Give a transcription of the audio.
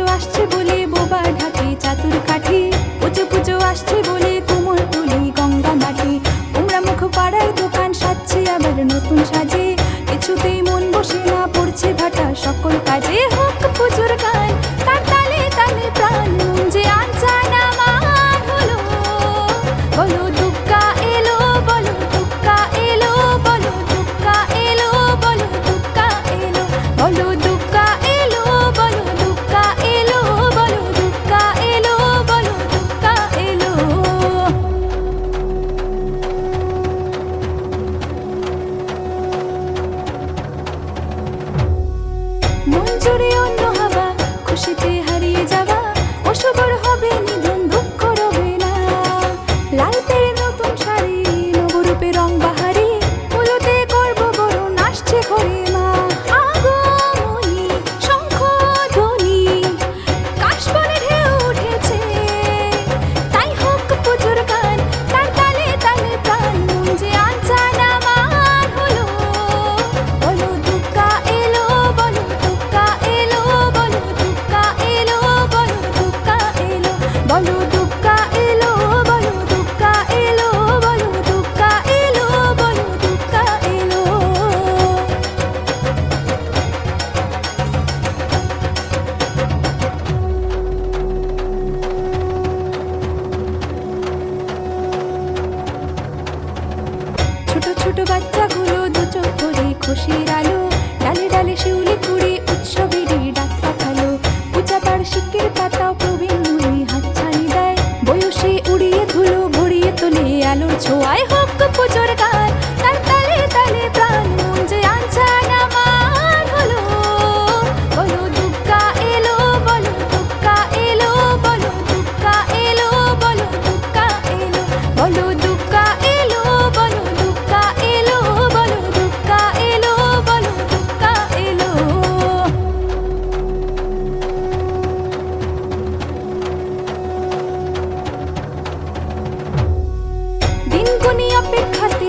পুজো আসছে বলে বোবা ঢাকে চাতুর কাঠি। পুজো পুজো আসছে বলে কোমর তুলি গঙ্গা মাটি উমরা মুখ পাড়ায় দোকান সাজছে আবার নতুন সাজে। কিছুতেই মন বসে না, পড়ছে ভাটা সকল কাজে। হোক পুজোর গান, তার তালে তালে প্রাণ, যে আনছা না হলো বলো বাচ্চাগুলো দু চোখ খুশির আলো 大北街。